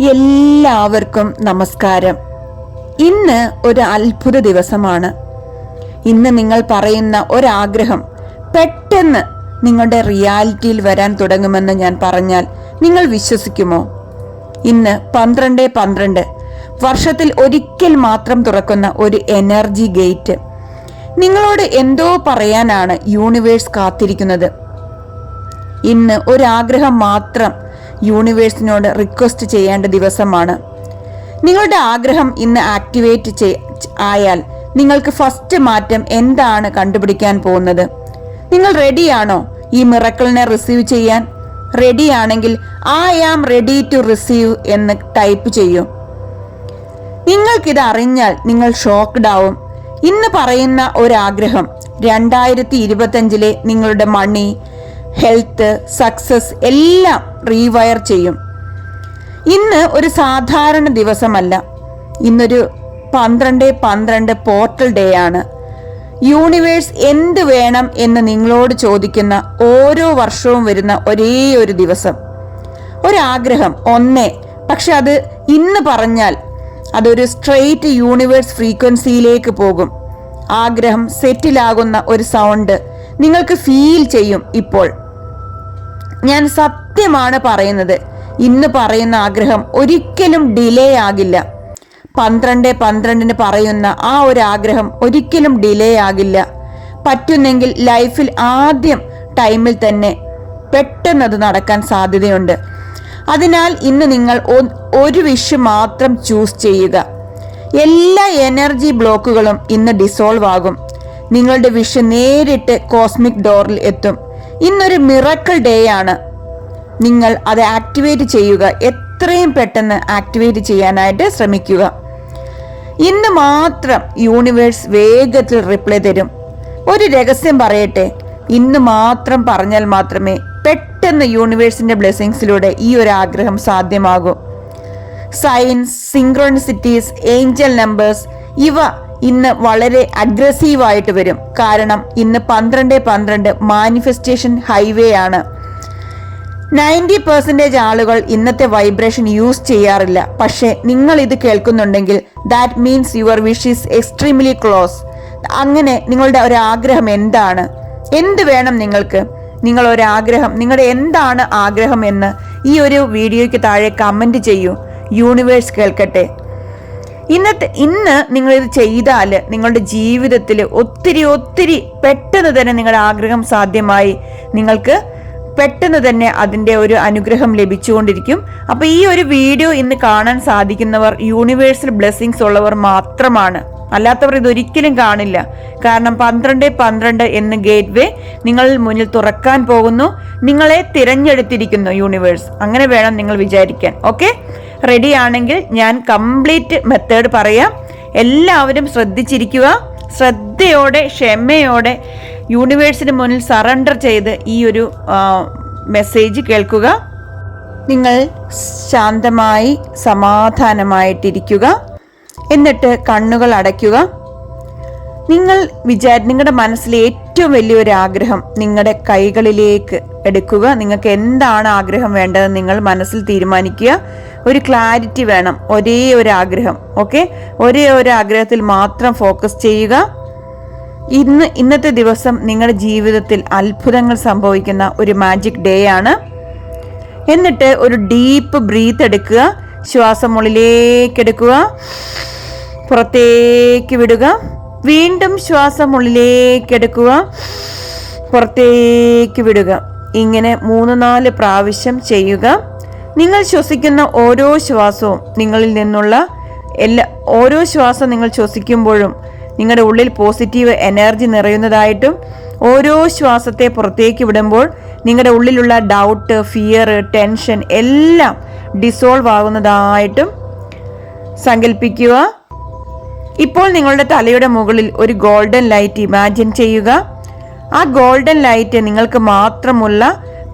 എല്ലാവർക്കും നമസ്കാരം. ഇന്ന് ഒരു അത്ഭുത ദിവസമാണ്. ഇന്ന് നിങ്ങൾ പറയുന്ന ഒരാഗ്രഹം പെട്ടെന്ന് നിങ്ങളുടെ റിയാലിറ്റിയിൽ വരാൻ തുടങ്ങുമെന്ന് ഞാൻ പറഞ്ഞാൽ നിങ്ങൾ വിശ്വസിക്കുമോ? ഇന്ന് പന്ത്രണ്ട് പന്ത്രണ്ട്. വർഷത്തിൽ ഒരിക്കൽ മാത്രം തുറക്കുന്ന ഒരു എനർജി ഗേറ്റ്. നിങ്ങളോട് എന്തോ പറയാനാണ് യൂണിവേഴ്സ് കാത്തിരിക്കുന്നത്. ഇന്ന് ഒരാഗ്രഹം മാത്രം യൂണിവേഴ്സിനോട് റിക്വസ്റ്റ് ചെയ്യേണ്ട ദിവസമാണ്. നിങ്ങളുടെ ആഗ്രഹം ഇന്ന് ആക്ടിവേറ്റ് ആയാൽ നിങ്ങൾക്ക് ഫസ്റ്റ് മാറ്റം എന്താണ് കണ്ടുപിടിക്കാൻ പോകുന്നത്? നിങ്ങൾ റെഡിയാണോ ഈ മിറക്കിളിനെ റിസീവ് ചെയ്യാൻ? റെഡിയാണെങ്കിൽ I am ready to receive എന്ന് ടൈപ്പ് ചെയ്യൂ. നിങ്ങൾക്കിത് അറിഞ്ഞാൽ നിങ്ങൾ ഷോക്ക്ഡ് ആവും. ഇന്ന് പറയുന്ന ഒരാഗ്രഹം രണ്ടായിരത്തി ഇരുപത്തഞ്ചിലെ നിങ്ങളുടെ മണി ഹെൽത്ത് സക്സസ് എല്ലാം റീവയർ ചെയ്യും. ഇന്ന് ഒരു സാധാരണ ദിവസമല്ല. ഇന്നൊരു പന്ത്രണ്ട് പന്ത്രണ്ട് പോർട്ടൽ ഡേ ആണ്. യൂണിവേഴ്സ് എന്ത് വേണം എന്ന് നിങ്ങളോട് ചോദിക്കുന്ന ഓരോ വർഷവും വരുന്ന ഒരേ ഒരു ദിവസം. ഒരാഗ്രഹം ഒന്നേ. പക്ഷെ അത് ഇന്ന് പറഞ്ഞാൽ അതൊരു സ്ട്രെയിറ്റ് യൂണിവേഴ്സ് ഫ്രീക്വൻസിയിലേക്ക് പോകും. ആഗ്രഹം സെറ്റിലാകുന്ന ഒരു സൗണ്ട് നിങ്ങൾക്ക് ഫീൽ ചെയ്യും ഇപ്പോൾ. ഞാൻ സത്യമാണ് പറയുന്നത്. ഇന്ന് പറയുന്ന ആഗ്രഹം ഒരിക്കലും ഡിലേ ആകില്ല. പന്ത്രണ്ട് പന്ത്രണ്ടിന് പറയുന്ന ആ ഒരു ആഗ്രഹം ഒരിക്കലും ഡിലേ ആകില്ല. പറ്റുന്നെങ്കിൽ ലൈഫിൽ ആദ്യം ടൈമിൽ തന്നെ പെട്ടെന്ന് അത് നടക്കാൻ സാധ്യതയുണ്ട്. അതിനാൽ ഇന്ന് നിങ്ങൾ ഒരു വിഷ് മാത്രം ചൂസ് ചെയ്യുക. എല്ലാ എനർജി ബ്ലോക്കുകളും ഇന്ന് ഡിസോൾവ് ആകും. നിങ്ങളുടെ വിഷ് നേരിട്ട് കോസ്മിക് ഡോറിൽ എത്തും. ഇന്നൊരു മിറക്കിൾ ഡേ ആണ്. നിങ്ങൾ അത് ആക്ടിവേറ്റ് ചെയ്യുക. എത്രയും പെട്ടെന്ന് ആക്ടിവേറ്റ് ചെയ്യാനായിട്ട് ശ്രമിക്കുക. ഇന്ന് മാത്രം യൂണിവേഴ്സ് വേഗത്തിൽ റിപ്ലൈ തരും. ഒരു രഹസ്യം പറയട്ടെ. ഇന്ന് മാത്രം പറഞ്ഞാൽ മാത്രമേ പെട്ടെന്ന് യൂണിവേഴ്സിന്റെ ബ്ലെസ്സിങ്സിലൂടെ ഈ ഒരു ആഗ്രഹം സാധ്യമാകൂ. സയൻസ് സിങ്ക്രോണിസിറ്റീസ് ഏഞ്ചൽ നമ്പേഴ്സ് ഇവ ഇന്ന് വളരെ അഗ്രസീവായിട്ട് വരും. കാരണം ഇന്ന് പന്ത്രണ്ട് പന്ത്രണ്ട് മാനിഫെസ്റ്റേഷൻ ഹൈവേ ആണ്. നയന്റി പെർസെന്റേജ് ആളുകൾ ഇന്നത്തെ വൈബ്രേഷൻ യൂസ് ചെയ്യാറില്ല. പക്ഷേ നിങ്ങൾ ഇത് കേൾക്കുന്നുണ്ടെങ്കിൽ that means your wish is extremely close അങ്ങനെ നിങ്ങളുടെ ഒരു ആഗ്രഹം എന്താണ്? എന്ത് വേണം നിങ്ങൾക്ക്? നിങ്ങൾ ഒരു ആഗ്രഹം നിങ്ങളുടെ എന്താണ് ആഗ്രഹം എന്ന് ഈ ഒരു വീഡിയോയ്ക്ക് താഴെ കമന്റ് ചെയ്യൂ. യൂണിവേഴ്സ് കേൾക്കട്ടെ. ഇന്നത്തെ ഇന്ന് നിങ്ങൾ ഇത് ചെയ്താൽ നിങ്ങളുടെ ജീവിതത്തിൽ ഒത്തിരി ഒത്തിരി പെട്ടെന്ന് തന്നെ നിങ്ങളുടെ ആഗ്രഹം സാധ്യമായി നിങ്ങൾക്ക് പെട്ടെന്ന് തന്നെ അതിന്റെ ഒരു അനുഗ്രഹം ലഭിച്ചുകൊണ്ടിരിക്കും. അപ്പോൾ ഈ ഒരു വീഡിയോ ഇന്ന് കാണാൻ സാധിക്കുന്നവർ യൂണിവേഴ്സൽ ബ്ലെസ്സിങ്സ് ഉള്ളവർ മാത്രമാണ്. അല്ലാത്തവർ ഇതൊരിക്കലും കാണില്ല. കാരണം പന്ത്രണ്ട് പന്ത്രണ്ട് എന്ന ഗേറ്റ് വേ നിങ്ങൾ മുന്നിൽ തുറക്കാൻ പോകുന്നു. നിങ്ങളെ തിരഞ്ഞെടുത്തിരിക്കുന്നു യൂണിവേഴ്സ്. അങ്ങനെ വേണം നിങ്ങൾ വിചാരിക്കാൻ. ഓക്കെ? റെഡി ആണെങ്കിൽ ഞാൻ കംപ്ലീറ്റ് മെത്തേഡ് പറയാം. എല്ലാവരും ശ്രദ്ധിച്ചിരിക്കുക. ശ്രദ്ധയോടെ ക്ഷമയോടെ യൂണിവേഴ്സിന് മുന്നിൽ സറണ്ടർ ചെയ്ത് ഈ ഒരു മെസ്സേജ് കേൾക്കുക. നിങ്ങൾ ശാന്തമായി സമാധാനമായിട്ടിരിക്കുക. എന്നിട്ട് കണ്ണുകൾ അടയ്ക്കുക. നിങ്ങൾ വിചാരി നിങ്ങളുടെ മനസ്സിലെ ഏറ്റവും വലിയൊരു ആഗ്രഹം നിങ്ങളുടെ കൈകളിലേക്ക് എടുക്കുക. നിങ്ങൾക്ക് എന്താണ് ആഗ്രഹം വേണ്ടതെന്ന് നിങ്ങൾ മനസ്സിൽ തീരുമാനിക്കുക. ഒരു ക്ലാരിറ്റി വേണം ഒരേ ഒരു ആഗ്രഹം ഓക്കെ ഒരേ ഒരു ആഗ്രഹത്തിൽ മാത്രം ഫോക്കസ് ചെയ്യുക. ഇന്ന് ഇന്നത്തെ ദിവസം നിങ്ങളുടെ ജീവിതത്തിൽ അത്ഭുതങ്ങൾ സംഭവിക്കുന്ന ഒരു മാജിക് ഡേ ആണ്. എന്നിട്ട് ഒരു ഡീപ്പ് ബ്രീത്ത് എടുക്കുക ശ്വാസം ഉള്ളിലേക്ക് എടുക്കുക പുറത്തേക്ക് വിടുക. വീണ്ടും ശ്വാസം ഉള്ളിലേക്ക് എടുക്കുക പുറത്തേക്ക് വിടുക. ഇങ്ങനെ മൂന്ന് നാല് പ്രാവശ്യം ചെയ്യുക. നിങ്ങൾ ശ്വസിക്കുന്ന ഓരോ ശ്വാസവും നിങ്ങളിൽ നിന്നുള്ള എല്ലാ ഓരോ ശ്വാസം നിങ്ങൾ ശ്വസിക്കുമ്പോഴും നിങ്ങളുടെ ഉള്ളിൽ പോസിറ്റീവ് എനർജി നിറയുന്നതായിട്ടും ഓരോ ശ്വാസത്തെ പുറത്തേക്ക് വിടുമ്പോൾ നിങ്ങളുടെ ഉള്ളിലുള്ള ഡൗട്ട് ഫിയർ ടെൻഷൻ എല്ലാം ഡിസോൾവ് ആകുന്നതായിട്ടും സങ്കല്പിക്കുക ഇപ്പോൾ നിങ്ങളുടെ തലയുടെ മുകളിൽ ഒരു ഗോൾഡൻ ലൈറ്റ് ഇമാജിൻ ചെയ്യുക. ആ ഗോൾഡൻ ലൈറ്റ് നിങ്ങൾക്ക് മാത്രമുള്ള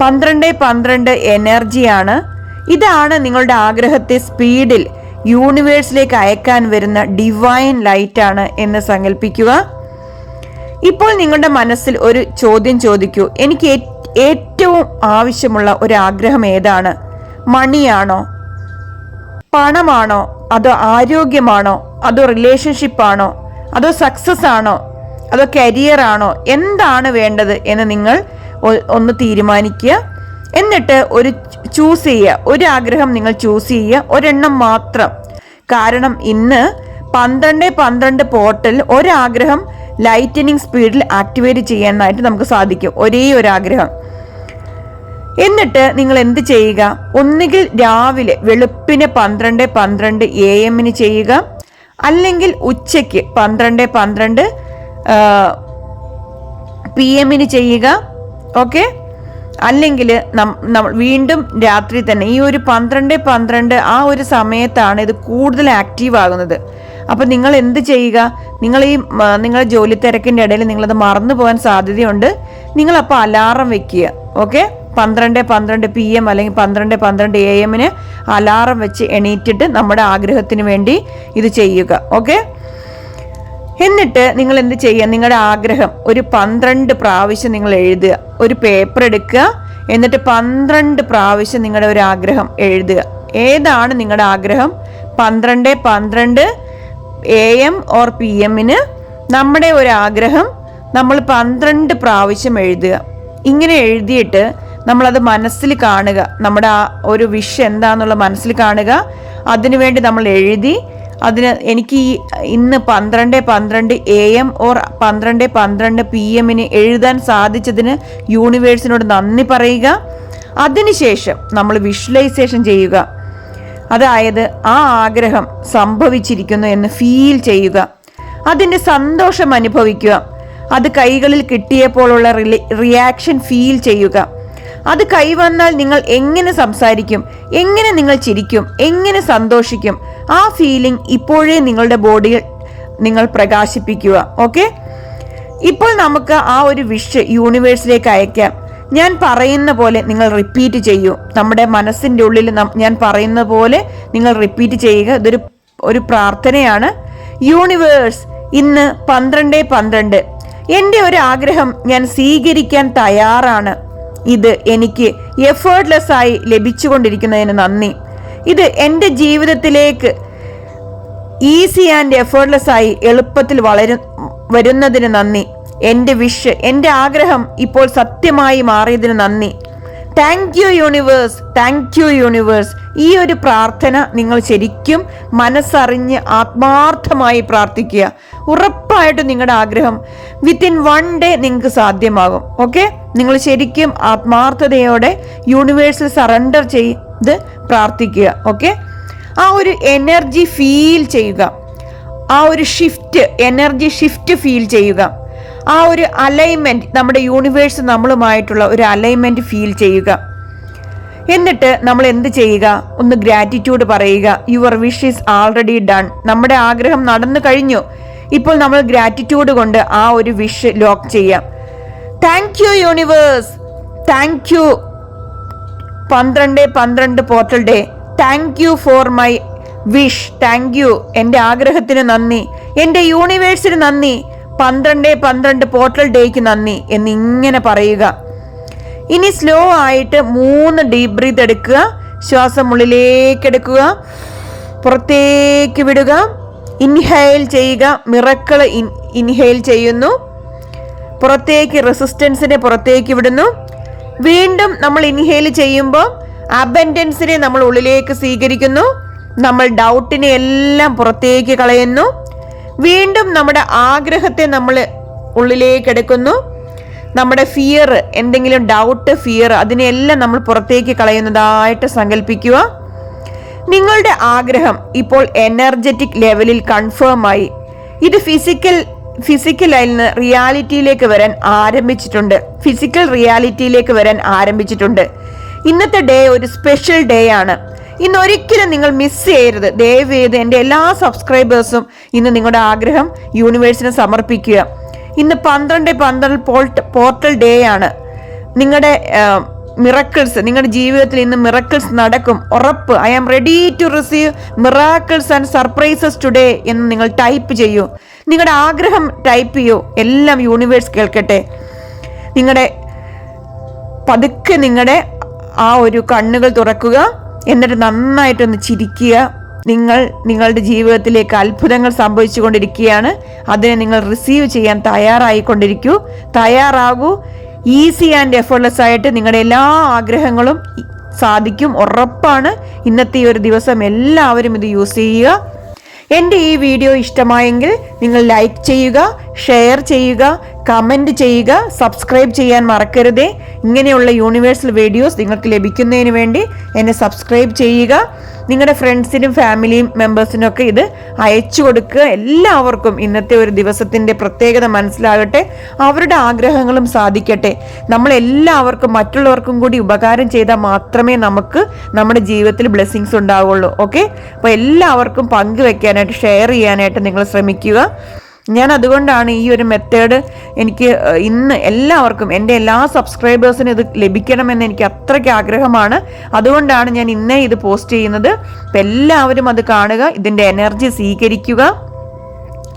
പന്ത്രണ്ട് പന്ത്രണ്ട് എനർജിയാണ് ഇതാണ് നിങ്ങളുടെ ആഗ്രഹത്തെ സ്പീഡിൽ യൂണിവേഴ്സിലേക്ക് അയക്കാൻ വരുന്ന ഡിവൈൻ ലൈറ്റാണ് എന്ന് സങ്കല്പിക്കുക ഇപ്പോൾ നിങ്ങളുടെ മനസ്സിൽ ഒരു ചോദ്യം ചോദിക്കൂ. എനിക്ക് ഏറ്റവും ആവശ്യമുള്ള ഒരു ആഗ്രഹം ഏതാണ്? മണിയാണോ? പണമാണോ? അതോ ആരോഗ്യമാണോ? അതോ റിലേഷൻഷിപ്പാണോ? അതോ സക്സസ് ആണോ അതോ കരിയർ ആണോ എന്താണ് വേണ്ടത് എന്ന് നിങ്ങൾ ഒന്ന് തീരുമാനിക്കുക. എന്നിട്ട് ഒരു ചൂസ് ചെയ്യുക. ഒരു ആഗ്രഹം നിങ്ങൾ ചൂസ് ചെയ്യുക. ഒരെണ്ണം മാത്രം. കാരണം ഇന്ന് പന്ത്രണ്ട് പന്ത്രണ്ട് പോർട്ടൽ ഒരാഗ്രഹം ലൈറ്റനിങ് സ്പീഡിൽ ആക്ടിവേറ്റ് ചെയ്യാനായിട്ട് നമുക്ക് സാധിക്കും. ഒരേ ഒരു ആഗ്രഹം എന്നിട്ട് നിങ്ങൾ എന്ത് ചെയ്യുക? ഒന്നുകിൽ രാവിലെ വെളുപ്പിന് പന്ത്രണ്ട് പന്ത്രണ്ട് എ എമ്മിന് ചെയ്യുക. അല്ലെങ്കിൽ ഉച്ചയ്ക്ക് പന്ത്രണ്ട് പന്ത്രണ്ട് പി എമ്മിന് ചെയ്യുക. ഓക്കെ അല്ലെങ്കിൽ വീണ്ടും രാത്രി തന്നെ. ഈ ഒരു പന്ത്രണ്ട് പന്ത്രണ്ട് ആ ഒരു സമയത്താണ് ഇത് കൂടുതൽ ആക്റ്റീവ് ആകുന്നത്. അപ്പം നിങ്ങൾ എന്ത് ചെയ്യുക? നിങ്ങൾ ഈ നിങ്ങളുടെ ജോലി തിരക്കിന്റെ ഇടയിൽ നിങ്ങളത് മറന്നു പോകാൻ സാധ്യതയുണ്ട്. നിങ്ങൾ അപ്പോൾ അലാറം വെക്കുക. ഓക്കെ പന്ത്രണ്ട് പന്ത്രണ്ട് പി എം അല്ലെങ്കിൽ പന്ത്രണ്ട് പന്ത്രണ്ട് എ എമ്മിന് അലാറം വെച്ച് എണീറ്റിട്ട് നമ്മുടെ ആഗ്രഹത്തിന് വേണ്ടി ഇത് ചെയ്യുക. ഓക്കെ എന്നിട്ട് നിങ്ങൾ എന്ത് ചെയ്യുക? നിങ്ങളുടെ ആഗ്രഹം ഒരു പന്ത്രണ്ട് പ്രാവശ്യം നിങ്ങൾ എഴുതുക. ഒരു പേപ്പർ എടുക്കുക. എന്നിട്ട് പന്ത്രണ്ട് പ്രാവശ്യം നിങ്ങളുടെ ഒരു ആഗ്രഹം എഴുതുക. ഏതാണ് നിങ്ങളുടെ ആഗ്രഹം? പന്ത്രണ്ട് പന്ത്രണ്ട് എ എം ഓർ പി എമ്മിന് നമ്മുടെ ഒരു ആഗ്രഹം നമ്മൾ പന്ത്രണ്ട് പ്രാവശ്യം എഴുതുക. ഇങ്ങനെ എഴുതിയിട്ട് നമ്മളത് മനസ്സിൽ കാണുക. നമ്മുടെ ആ ഒരു വിഷ് എന്താണെന്നുള്ള മനസ്സിൽ കാണുക. അതിനുവേണ്ടി നമ്മൾ എഴുതി അതിന് എനിക്ക് ഈ ഇന്ന് പന്ത്രണ്ട് പന്ത്രണ്ട് എ എം ഓർ പന്ത്രണ്ട് പന്ത്രണ്ട് പി എമ്മിന് എഴുതാൻ സാധിച്ചതിന് യൂണിവേഴ്സിനോട് നന്ദി പറയുക. അതിനുശേഷം നമ്മൾ വിഷ്വലൈസേഷൻ ചെയ്യുക. അതായത് ആ ആഗ്രഹം സംഭവിച്ചിരിക്കുന്നു എന്ന് ഫീൽ ചെയ്യുക. അതിന്റെ സന്തോഷം അനുഭവിക്കുക. അത് കൈകളിൽ കിട്ടിയപ്പോഴുള്ള റിയാക്ഷൻ ഫീൽ ചെയ്യുക. അത് കൈവന്നാൽ നിങ്ങൾ എങ്ങനെ സംസാരിക്കും എങ്ങനെ നിങ്ങൾ ചിരിക്കും എങ്ങനെ സന്തോഷിക്കും ആ ഫീലിംഗ് ഇപ്പോഴേ നിങ്ങളുടെ ബോഡിയിൽ നിങ്ങൾ പ്രകാശിപ്പിക്കുക ഓക്കെ ഇപ്പോൾ നമുക്ക് ആ ഒരു വിഷ് യൂണിവേഴ്സിലേക്ക് അയക്കാം. ഞാൻ പറയുന്ന പോലെ നിങ്ങൾ റിപ്പീറ്റ് ചെയ്യൂ. നമ്മുടെ മനസ്സിന്റെ ഉള്ളിൽ ഞാൻ പറയുന്ന പോലെ നിങ്ങൾ റിപ്പീറ്റ് ചെയ്യുക. ഇതൊരു ഒരു പ്രാർത്ഥനയാണ്. യൂണിവേഴ്സ് ഇന്ന് പന്ത്രണ്ട് പന്ത്രണ്ട്. എന്റെ ഒരു ആഗ്രഹം ഞാൻ സ്വീകരിക്കാൻ തയ്യാറാണ്. ഇത് എനിക്ക് എഫേർട്ട്ലെസ് ആയി ലഭിച്ചുകൊണ്ടിരിക്കുന്നതിന് നന്ദി. ഇത് എന്റെ ജീവിതത്തിലേക്ക് ഈസി ആൻഡ് എഫേർട്ട്ലെസ് ആയി എളുപ്പത്തിൽ വളരു വരുന്നതിന് നന്ദി. എന്റെ വിഷ് എന്റെ ആഗ്രഹം ഇപ്പോൾ സത്യമായി മാറിയതിന് നന്ദി. Thank you universe thank you universe ഈ ഒരു പ്രാർത്ഥന നിങ്ങൾ ശരിക്കും മനസ്സറിഞ്ഞ് ആത്മാർത്ഥമായി പ്രാർത്ഥിക്കുക. ഉറപ്പായിട്ടും നിങ്ങളുടെ ആഗ്രഹം വിത്തിൻ വൺ ഡേ നിങ്ങൾക്ക് സാധ്യമാകും. ഓക്കെ നിങ്ങൾ ശരിക്കും ആത്മാർത്ഥതയോടെ യൂണിവേഴ്സിൽ സറണ്ടർ ചെയ്ത് പ്രാർത്ഥിക്കുക ഓക്കെ ആ ഒരു എനർജി ഫീൽ ചെയ്യുക. ആ ഒരു ഷിഫ്റ്റ് എനർജി ഷിഫ്റ്റ് ഫീൽ ചെയ്യുക. ആ ഒരു അലൈൻമെന്റ് നമ്മുടെ യൂണിവേഴ്സ് നമ്മളുമായിട്ടുള്ള ഒരു അലൈൻമെന്റ് ഫീൽ ചെയ്യുക. എന്നിട്ട് നമ്മൾ എന്ത് ചെയ്യുക? ഒന്ന് ഗ്രാറ്റിറ്റ്യൂഡ് പറയുക. Your wish is already done നമ്മുടെ ആഗ്രഹം നടന്നു കഴിഞ്ഞു. ഇപ്പോൾ നമ്മൾ ഗ്രാറ്റിറ്റ്യൂഡ് കൊണ്ട് ആ ഒരു വിഷ് ലോക്ക് ചെയ്യാം. Thank you universe thank you പന്ത്രണ്ട് പന്ത്രണ്ട് portal day thank you for my wish thank you എന്റെ ആഗ്രഹത്തിന് നന്ദി. എന്റെ യൂണിവേഴ്സിന് നന്ദി. പന്ത്രണ്ട് പന്ത്രണ്ട് പോർട്ടൽ ഡേക്ക് നന്ദി എന്നിങ്ങനെ പറയുക. ഇനി സ്ലോ ആയിട്ട് മൂന്ന് ഡീപ് ബ്രീത്ത് എടുക്കുക. ശ്വാസം ഉള്ളിലേക്ക് എടുക്കുക. പുറത്തേക്ക് വിടുക. ഇൻഹെയിൽ ചെയ്യുക. മിറക്കൾ ഇൻഹെയിൽ ചെയ്യുന്നു. പുറത്തേക്ക് റെസിസ്റ്റൻസിനെ പുറത്തേക്ക് വിടുന്നു. വീണ്ടും നമ്മൾ ഇൻഹേൽ ചെയ്യുമ്പോൾ അബൻഡൻസിനെ നമ്മൾ ഉള്ളിലേക്ക് സ്വീകരിക്കുന്നു. നമ്മൾ ഡൗട്ടിനെ എല്ലാം പുറത്തേക്ക് കളയുന്നു. വീണ്ടും നമ്മുടെ ആഗ്രഹത്തെ നമ്മൾ ഉള്ളിലേക്ക് എടുക്കുന്നു. നമ്മുടെ ഫിയർ എന്തെങ്കിലും ഡൗട്ട് ഫിയർ അതിനെല്ലാം നമ്മൾ പുറത്തേക്ക് കളയുന്നതായിട്ട് സങ്കല്പിക്കുക നിങ്ങളുടെ ആഗ്രഹം ഇപ്പോൾ എനർജറ്റിക് ലെവലിൽ കൺഫേം ആയി. ഇത് ഫിസിക്കൽ ഫിസിക്കലിൽ നിന്ന് റിയാലിറ്റിയിലേക്ക് വരാൻ ആരംഭിച്ചിട്ടുണ്ട്. ഫിസിക്കൽ റിയാലിറ്റിയിലേക്ക് വരാൻ ആരംഭിച്ചിട്ടുണ്ട്. ഇന്നത്തെ ഡേ ഒരു സ്പെഷ്യൽ ഡേ ആണ്. ഇന്ന് ഒരിക്കലും നിങ്ങൾ മിസ് ചെയ്യരുത്. ദയവ് ചെയ്ത് എന്റെ എല്ലാ സബ്സ്ക്രൈബേഴ്സും ഇന്ന് നിങ്ങളുടെ ആഗ്രഹം യൂണിവേഴ്സിന് സമർപ്പിക്കുക. ഇന്ന് പന്ത്രണ്ട് പന്ത്രണ്ട് പോർട്ട് പോർട്ടൽ ഡേ ആണ്. നിങ്ങളുടെ മിറക്കിൾസ് നിങ്ങളുടെ ജീവിതത്തിൽ ഇന്ന് മിറക്കിൾസ് നടക്കും. ഉറപ്പ് I am ready to receive miracles and surprises today എന്ന് നിങ്ങൾ ടൈപ്പ് ചെയ്യൂ. നിങ്ങളുടെ ആഗ്രഹം ടൈപ്പ് ചെയ്യോ. എല്ലാം യൂണിവേഴ്സ് കേൾക്കട്ടെ. നിങ്ങളുടെ പതുക്കെ നിങ്ങളുടെ ആ ഒരു കണ്ണുകൾ തുറക്കുക. എന്നിട്ട് നന്നായിട്ടൊന്ന് ചിരിക്കുക. നിങ്ങൾ നിങ്ങളുടെ ജീവിതത്തിലേക്ക് അത്ഭുതങ്ങൾ സംഭവിച്ചുകൊണ്ടിരിക്കുകയാണ്. അതിനെ നിങ്ങൾ റിസീവ് ചെയ്യാൻ തയ്യാറായിക്കൊണ്ടിരിക്കൂ. തയ്യാറാകൂ. ഈസി ആൻഡ് എഫേർട്ട്ലെസ് ആയിട്ട് നിങ്ങളുടെ എല്ലാ ആഗ്രഹങ്ങളും സാധിക്കും. ഉറപ്പാണ്. ഇന്നത്തെ ഈ ഒരു ദിവസം എല്ലാവരും ഇത് യൂസ് ചെയ്യുക. എന്റെ ഈ വീഡിയോ ഇഷ്ടമായെങ്കിൽ നിങ്ങൾ ലൈക്ക് ചെയ്യുക ഷെയർ ചെയ്യുക കമന്റ് ചെയ്യുക സബ്സ്ക്രൈബ് ചെയ്യാൻ മറക്കരുതേ. ഇങ്ങനെയുള്ള യൂണിവേഴ്സൽ വീഡിയോസ് നിങ്ങൾക്ക് ലഭിക്കുന്നതിന് വേണ്ടി എന്നെ സബ്സ്ക്രൈബ് ചെയ്യുക. നിങ്ങളുടെ ഫ്രണ്ട്സിനും ഫാമിലി മെമ്പേഴ്സിനൊക്കെ ഇത് അയച്ചു കൊടുക്കുക. എല്ലാവർക്കും ഇന്നത്തെ ഒരു ദിവസത്തിന്റെ പ്രത്യേകത മനസ്സിലാകട്ടെ. അവരുടെ ആഗ്രഹങ്ങളും സാധിക്കട്ടെ. നമ്മൾ എല്ലാവർക്കും മറ്റുള്ളവർക്കും കൂടി ഉപകാരം ചെയ്താൽ മാത്രമേ നമുക്ക് നമ്മുടെ ജീവിതത്തിൽ ബ്ലെസ്സിങ്സ് ഉണ്ടാവുള്ളൂ. ഓക്കെ അപ്പോൾ എല്ലാവർക്കും പങ്കുവെക്കാനായിട്ട് ഷെയർ ചെയ്യാനായിട്ട് നിങ്ങൾ ശ്രമിക്കുക. ഞാൻ അതുകൊണ്ടാണ് ഈ ഒരു മെത്തേഡ് എനിക്ക് ഇന്ന് എല്ലാവർക്കും എന്റെ എല്ലാ സബ്സ്ക്രൈബേഴ്സിനും ഇത് ലഭിക്കണമെന്ന് എനിക്ക് അത്രയ്ക്ക് ആഗ്രഹമാണ്. അതുകൊണ്ടാണ് ഞാൻ ഇന്നേ ഇത് പോസ്റ്റ് ചെയ്യുന്നത്. എല്ലാവരും അത് കാണുക ഇതിന്റെ എനർജി സ്വീകരിക്കുക.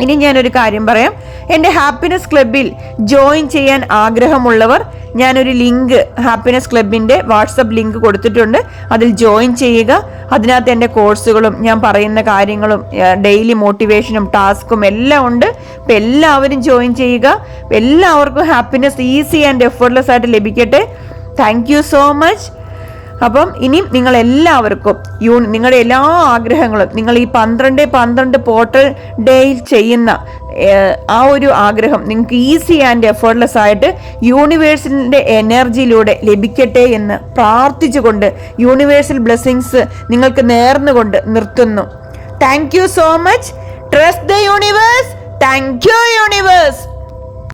ഇനി ഞാനൊരു കാര്യം പറയാം. എന്റെ ഹാപ്പിനെസ് ക്ലബിൽ ജോയിൻ ചെയ്യാൻ ആഗ്രഹമുള്ളവർ ഞാനൊരു ലിങ്ക് ഹാപ്പിനെസ് ക്ലബിന്റെ വാട്സപ്പ് ലിങ്ക് കൊടുത്തിട്ടുണ്ട്. അതിൽ ജോയിൻ ചെയ്യുക. അതിനകത്ത് എന്റെ കോഴ്സുകളും ഞാൻ പറയുന്ന കാര്യങ്ങളും ഡെയിലി മോട്ടിവേഷനും ടാസ്കും എല്ലാം ഉണ്ട്. അപ്പം എല്ലാവരും ജോയിൻ ചെയ്യുക. എല്ലാവർക്കും ഹാപ്പിനെസ് ഈസി ആൻഡ് എഫേർട്ട്ലെസ് ആയിട്ട് ലഭിക്കട്ടെ. Thank you so much. അപ്പം ഇനിയും നിങ്ങൾ എല്ലാവർക്കും യൂ നിങ്ങളുടെ എല്ലാ ആഗ്രഹങ്ങളും നിങ്ങൾ ഈ പന്ത്രണ്ട് പന്ത്രണ്ട് പോർട്ടൽ ഡേയിൽ ചെയ്യുന്ന ആ ഒരു ആഗ്രഹം നിങ്ങൾക്ക് ഈസി ആൻഡ് എഫേർട്ട്ലെസ് ആയിട്ട് യൂണിവേഴ്സിന്റെ എനർജിയിലൂടെ ലഭിക്കട്ടെ എന്ന് പ്രാർത്ഥിച്ചുകൊണ്ട് യൂണിവേഴ്സൽ ബ്ലെസ്സിങ്സ് നിങ്ങൾക്ക് നേർന്നുകൊണ്ട് നിർത്തുന്നു. Thank you so much trust the universe thank you universe